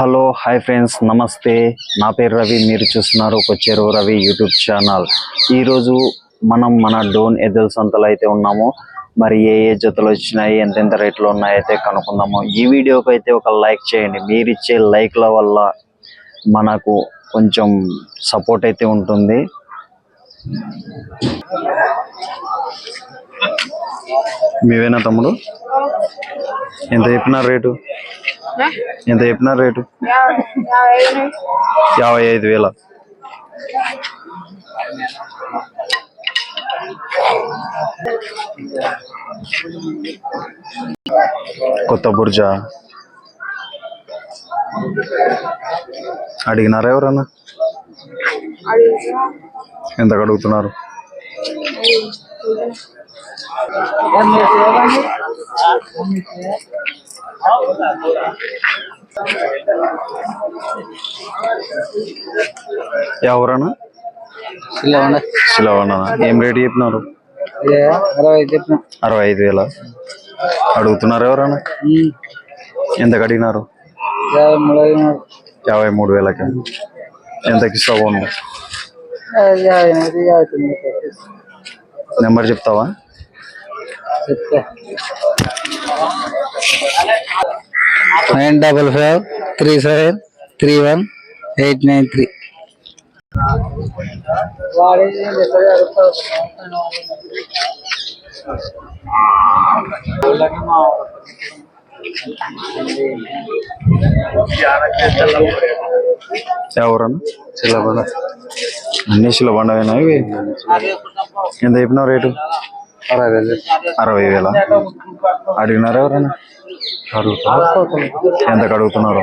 Hello hi friends నమస్తే. నా పేరు రవి మీరు చూస్తున్నారు కొచ్చేరు రవి యూట్యూబ్ ఛానల్. ఈరోజు మనం మన డోన్ ఎద్దుల సంతలో అయితే ఉన్నాము. మరి ఏ ఏ జతలు వచ్చినాయి ఎంతెంత రేట్లు ఉన్నాయైతే అయితే కనుక్కుందాము. ఈ వీడియోకి అయితే ఒక లైక్ చేయండి. మీరు ఇచ్చే లైక్ల వల్ల మనకు కొంచెం సపోర్ట్ అయితే ఉంటుంది. మీవేనా తమ్ముడు? ఎంత చెప్పినారు రేటు? ఎంత చెప్పినారు రేటు? యాభై ఐదు వేల. కొత్త బుర్జా. అడిగినారా ఎవరన్నా? ఎంత అడుగుతున్నారు? ఎవరన్నా? శిలవన్న? ఏం రేటు చెప్పినారు? అరవై ఐదు వేల? అడుగుతున్నారు ఎవరన్నా? ఎంతకు అడిగినారు? యాభై మూడు ఐదు యాభై మూడు వేలకి. ఎంతకి ఇస్తావు నెంబర్ చెప్తావా? చెప్తా. Nine double five three seven three one eight nine three. ఎవరన్నా? శిలబండ అన్ని శిలబండవేనా ఇవి? ఎంత చెప్పినావు రేటు? అరవై వేలు అరవై వేల అడిగినారు ఎవరన్నా? ఎంతకు అడుగుతున్నారు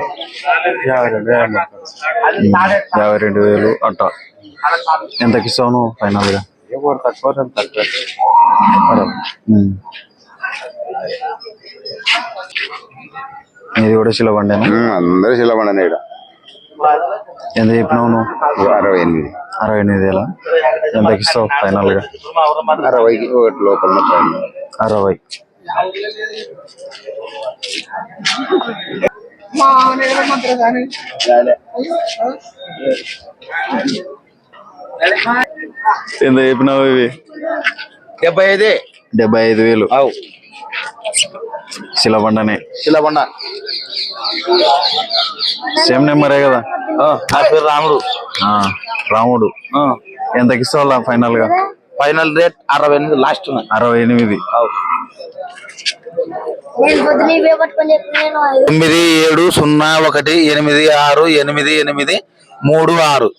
యాభై రెండు వేలు అట్ట. ఎంతకి ఇస్తావు నువ్వు ఫైనల్గా. ఇది కూడా శిలబండేనా అందరూ శిలబండనే ఇక్కడ. ఎంత చెప్పినావు నువ్వు? అరవై ఎనిమిది. అరవై ఎనిమిది వేల. ఎంతకి ఇస్తావు ఫైనల్గా అరవైకి ఒకటి లోపల అరవై. ఎంత చెప్పినావు ఇవి? డెబ్బై ఐదే. డెబ్బై ఐదు వేలు. అవు. శిలబండనే. శిలబండ. సేమ్ నెంబరే కదా? నా పేరు రాముడు. ఆ, రాముడు. ఎంతకి ఇస్తావు ఫైనల్గా ఫైనల్ రేట్ అరవై ఎనిమిది లాస్ట్ ఉన్నాయి. అరవై ఎనిమిది తొమ్మిది ఏడు సున్నా ఒకటి ఎనిమిది ఆరు ఎనిమిది ఎనిమిది మూడు ఆరు.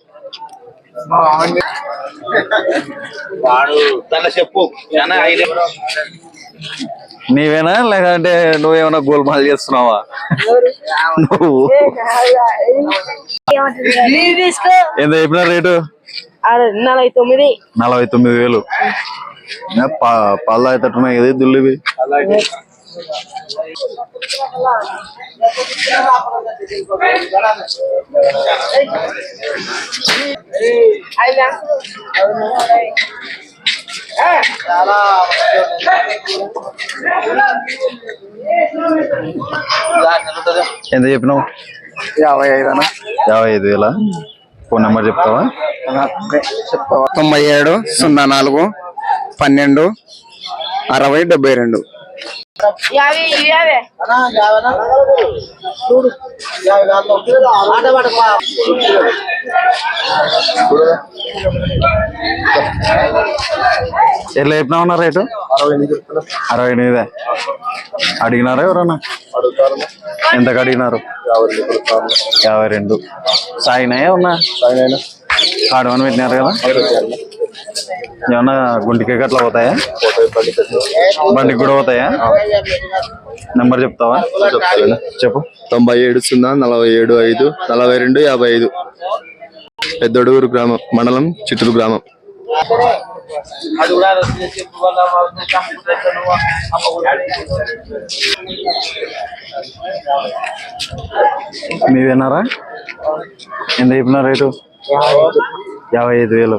వాడు తన చెప్పు. నీవేనా? లేదంటే నువ్వేమైనా గోల్మాల్ చేస్తున్నావా? నువ్వు. ఎంత చెప్పిన రేటు? నలభై తొమ్మిది. నలభై తొమ్మిది వేలు. ఏ పా- పాలు తాగేటట్టున్నాయి కదా ఈ దుల్లివి. ఎంత చెప్పినావు? యాభై ఐదు అన్న. యాభై ఐదు వేల? ఫోన్ నెంబర్ చెప్తావా? తొంభై ఏడు సున్నా నాలుగు పన్నెండు అరవై డెబ్బై రెండు. యాభై యాభై. ఎట్లా చెప్పినావన్నా రేటు? అరవై ఎనిమిదే అడిగినారా ఎవరన్నా? ఎంతకు అడిగినారు? యాభై రెండు సాగినాయా ఉన్నా? కాడమని పెట్టినారు కదా? ఏమన్నా గుంటికి అట్లా పోతాయా? బండికి కూడా పోతాయా? నెంబర్ చెప్తావా? చెప్పు. తొంభై ఏడు సున్నా నలభై ఏడు ఐదు నలభై రెండు యాభై ఐదు పెద్దొడుగురు గ్రామం మండలం చిత్తూరు గ్రామం. మీవేనారా ఎంత చెప్పిన రేటు? యాభై ఐదు వేలు.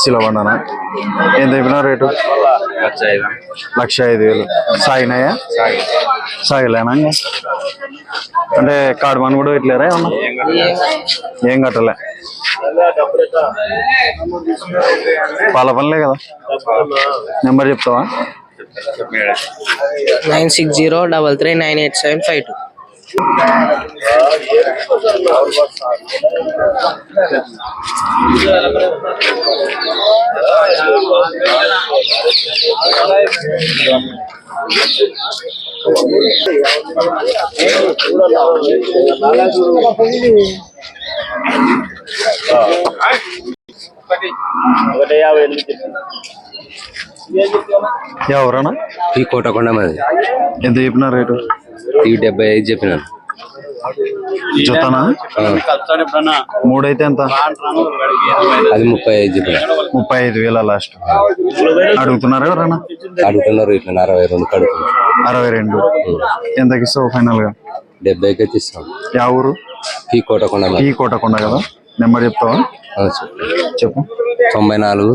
శిలవండనా ఏం తెప్పినా రేటు? లక్ష ఐదు వేలు. సాగినాయా సాగలేనా? అంటే కార్డు మని కూడా పెట్టలేరా ఏమన్నా? ఏం కట్టలే. పాల పనిలే కదా. నెంబర్ చెప్తావా? Nine six zero double three nine eight seven five two. ఎవరన్నా ఈ కోటకొండ మాది ఎంత చెప్పిన రేటు ఈ డెబ్బై ఐదు చెప్పినాను. జొత్తనా? మూడైతే ఎంత? అది ముప్పై ఐదు చెప్పిన. ముప్పై ఐదు వేల లాస్ట్. అడుగుతున్నారు ఎవరన్నా అడుగుతున్నారు ఇట్లా అరవై రెండు కడుగుతున్నారు అరవై రెండు. ఎంతకి ఇస్తావు ఫైనల్గా డెబ్బైకి అయితే ఇస్తాం. యా ఊరు? ఈ కోటకొండ ఈ కోటకొండ కదా? నెంబర్ చెప్తావా. చెప్పు. తొంభై నాలుగు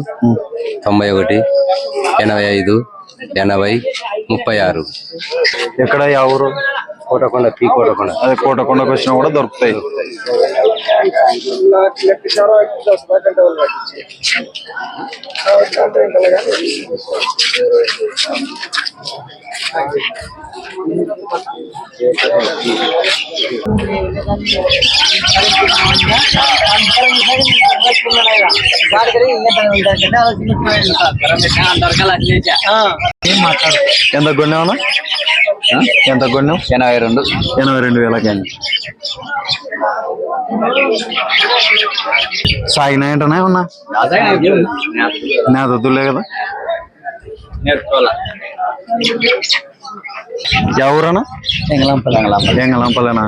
తొంభై ఒకటి ఎనభై ఐదు ఎనభై ముప్పై ఆరు. ఎక్కడ ఊరు? కోటకొండ పీ కోటకొండ. అదే కోటకొండకు వచ్చినా కూడా దొరుకుతాయి. ఎంత కొన్నావునా ఎంత కొన్నావు ఎనభై రెండు ఎనభై రెండు వేలకి సాగినాయంటనే ఉన్నా నా దొద్దులే కదా Yaurana, enggak lampa, enggak lampa, enggak lampa, lena.